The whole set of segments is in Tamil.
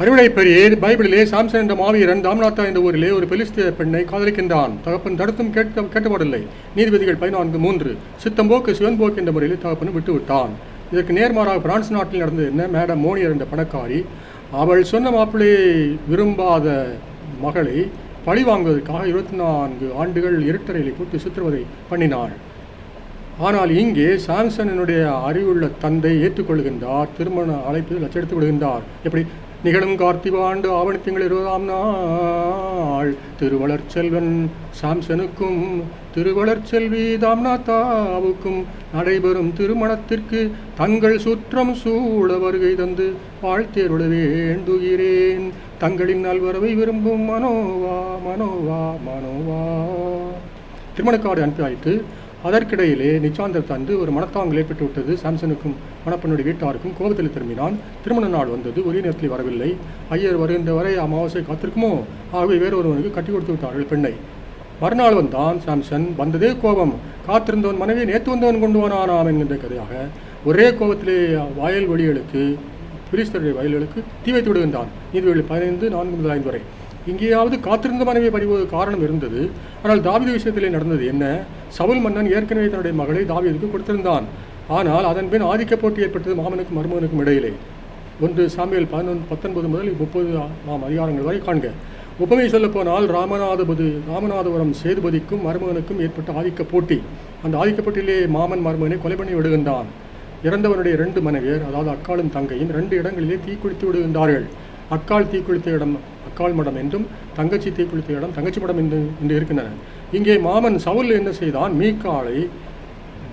அறுவடை பெரிய பைபிளிலே சாம்சன் என்ற மாவீரன் தாம்நாத்தா என்ற ஊரிலே ஒரு பெலிஸ்திய பெண்ணை காதலிக்கின்றான். தகப்பன் தடுத்தும் கேட்க கேட்டுப்படவில்லை. நீதிபதிகள் பதினான்கு மூன்று. சித்தம்போக்கு சிவன்போக்கு என்ற முறையில் தகப்பன் விட்டுவிட்டான். இதற்கு நேர்மாறாக பிரான்ஸ் நாட்டில் நடந்தது என்ன? மேடம் மோனியர் என்ற பணக்காரி. அவள் சொன்ன மாப்பிள்ளையை விரும்பாத மகளை பழி வாங்குவதற்காக இருபத்தி நான்கு ஆண்டுகள் இருட்டறையில் போட்டு சித்திரவதை பண்ணினாள். ஆனால் இங்கே சாம்சனினுடைய அறிவுள்ள தந்தை ஏற்றுக்கொள்கின்றார். திருமண அழைப்பில் அச்சடித்து விடுகின்றார் எப்படி? நிகழும் கார்த்திகை ஆண்டு ஆவணி திங்கள் இருபதாம் நாள். திருவளர் செல்வன் சாம்சனுக்கும் திருவளர்ச்செல்வி தாம்நாத்தாவுக்கும் நடைபெறும் திருமணத்திற்கு தங்கள் சுற்றம் சூழ வருகை தந்து வாழ்த்தேருட வேண்டுகிறேன். தங்களின் நல்வரவை விரும்பும் மனோவா மனோவா மனோவா. திருமணக்காடு அனுப்பி வைத்து அதற்கிடையிலே நிச்சாந்தர் தந்து ஒரு மனத்தாங்கல் ஏற்பட்டு விட்டது சாம்சனுக்கும் மணப்பெண்ணுடைய வீட்டாருக்கும் கோபத்தில் திரும்பினான். திருமண நாள் வந்தது. ஒரே நேரத்தில் வரவில்லை. ஐயர் வருகின்ற வரை அமாவாசை காத்திருக்குமோ? ஆகவே வேறொருவனுக்கு கட்டி கொடுத்து விட்டார்கள் பெண்ணை. மறுநாள் வந்தான் சாம்சன். வந்ததே கோபம். காத்திருந்தவன் மனைவி நேற்று வந்தவன் கொண்டு வரானாம் என்கின்ற கதையாக ஒரே கோபத்திலே வயல் வெளிகளுக்கு பிரிஸ்தருடைய வயல்களுக்கு தீ வைத்து விடுகின்றான். நீதிபதிகள் பதினைந்து நான்கு முதல் ஐந்து வரை. இங்கேயாவது காத்திருந்த மனைவி பறிவது காரணம் இருந்தது. ஆனால் தாவித விஷயத்திலே நடந்தது என்ன? சவுல் மன்னன் ஏற்கனவே தன்னுடைய மகளை தாவீதுக்கு கொடுத்திருந்தான். ஆனால் அதன் பின் ஆதிக்க போட்டி ஏற்பட்டது மாமனுக்கும் மருமகனுக்கும் இடையிலே. ஒன்று சாமியல் பதினொன்று பத்தொன்பது முதல் முப்பது ஆம் அதிகாரங்கள் வரை காண்க. உபமை சொல்லப்போனால் ராமநாதபதி ராமநாதபுரம் சேதுபதிக்கும் மருமகனுக்கும் ஏற்பட்ட ஆதிக்க போட்டி. அந்த ஆதிக்க போட்டியிலே மாமன் மருமகனை கொலை பண்ணி விடுகின்றான். இறந்தவனுடைய ரெண்டு மனைவியர் அதாவது அக்காளும் தங்கையும் ரெண்டு இடங்களிலே தீக்குளித்து விடுகின்றார்கள். அக்காள் தீக்குளித்த இடம் அக்காள் மடம் என்றும் தங்கச்சி தீக்குளித்த இடம் தங்கச்சி மடம் என்று என்று இருக்கின்றன. இங்கே மாமன் சவுல் என்ன செய்தான்? மீக்காலை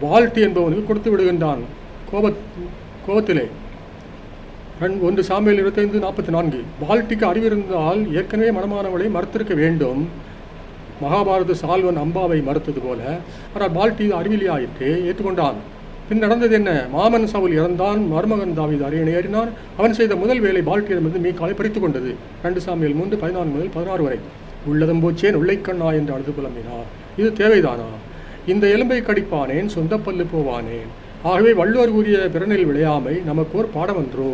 வால்ட்டி என்பவனுக்கு கொடுத்து விடுகின்றான். கோபத் கோபத்திலே. ஒன்று சாமியில் இருபத்தைந்து நாற்பத்தி நான்கு. பால்டிக்கு அறிவிருந்தால் ஏற்கனவே மனமானவளை மறுத்திருக்க வேண்டும். மகாபாரத சால்வன் அம்பாவை மறுத்தது போல. ஆனால் பால்டி அறிவிலியாயிற்று ஏற்றுக்கொண்டான். பின் நடந்தது என்ன? மாமன் சவுல் இறந்தான் மருமகன் தாவீது அரியணை ஏறினார் அவன் செய்த முதல் வேலை பால்டியிடமிருந்து மீக்காலை பறித்து கொண்டது. ரெண்டு சாமியில் மூன்று பதினான்கு முதல் பதினாறு வரை. உள்ளதும் போச்சேன் உள்ளைக்கண்ணா என்று அழுது புலம்பினார். இது தேவைதானா? இந்த எலும்பை கடிப்பானேன் சொந்த பல்லு போவானேன். ஆகவே வள்ளுவர் கூறிய பிறனில் விளையாமை நமக்கு ஒரு பாடம் என்றோ?